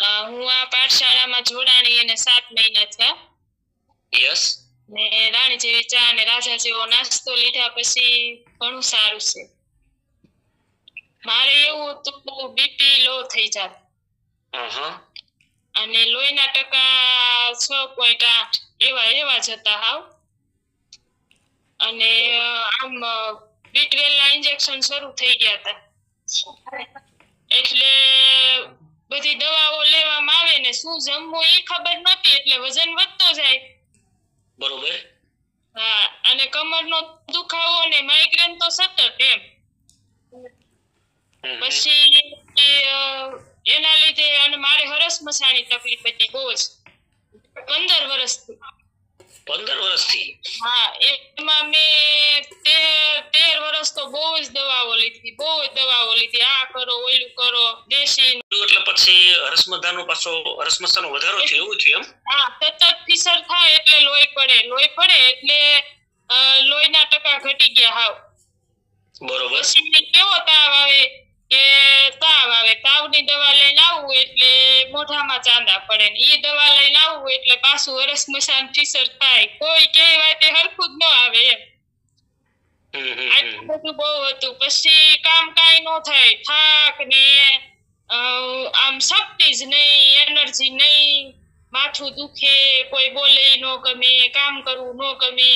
હું આ પાઠશાળામાં જોડાણી એને સાત મહિના થયા. યસ. ને રાણી જેવી ચા અને રાજા જેવો નાસ્તો લીધા પછી ઘણું સારું છે. મારે એવું હતું બીપી લો થઈ જાત અને લોહીના ટકા છ પોઈન્ટ આઠ એવા એવા જતા હાવ. અને આમ બી ના ઇન્જેક્શન શરૂ થઈ ગયા હતા એટલે બધી દવાઓ લેવામાં આવે ને શું જમવું એ ખબર નહોતી એટલે વજન વધતો જાય. બરોબર. હા અને કમરનો દુખાવો અને માઇગ્રેન તો સતત એમ. પછી એના લીધે અને મારે હરસ મસાની તકલીફ હતી બહુ જ. પંદર વર્ષથી. પંદર વર્ષથી? હા એમાં મેં તેર તેર વર્ષ તો બહુ જ દવાઓ લીધી જ આ કરો ઓલું કરો દેશી એટલે પછી હરસમધાનો પાછો હરસમસાનો વધારો થયો એવું થયું એમ? હા સતત ફિસર થાય એટલે લોહી પડે. લોહી પડે એટલે લોહીના ટકા ઘટી ગયા હાવ. બરોબર. પછી કેવો તાવ આવે? કે તાવ આવે. તાવની દવા લઈને આવવું એટલે મોઢામાં ચાંદા પડે ને ઈ દવા લઈને આવવું એટલે પાછું વરસ મસાન ફિસર થાય. કોઈ કહેવાય તે હરખું જ ન આવે એમ. બધું બહુ હતું. પછી કામ કાંઈ નો થાય. થાક ને આમ શક્તિ જ નહીં એનર્જી નહીં, માથું દુખે, કોઈ બોલે નો ગમે, કામ કરવું ન ગમે.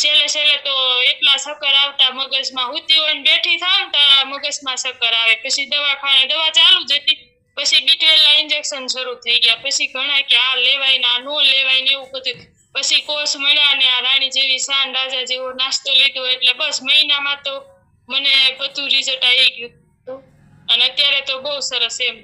છેલ્લે છેલ્લે તો એટલા શક્કર આવતા મગજમાં હુતી હોય બેઠી થાવ તો મગજમાં શક્કર આવે. પછી દવા ખાને દવા ચાલુ જ હતી. પછી બીટવેલના ઇન્જેક્શન શરૂ થઈ ગયા. પછી ઘણા કે આ લેવાય ને આ નો લેવાય ને એવું બધું. પછી કોર્સ મળ્યા અને આ રાણી જેવી શાન રાજા જેવો નાસ્તો લીધો એટલે બસ મહિનામાં તો મને બધું રિઝલ્ટ આવી ગયું. અને અત્યારે તો બહુ સરસ એમ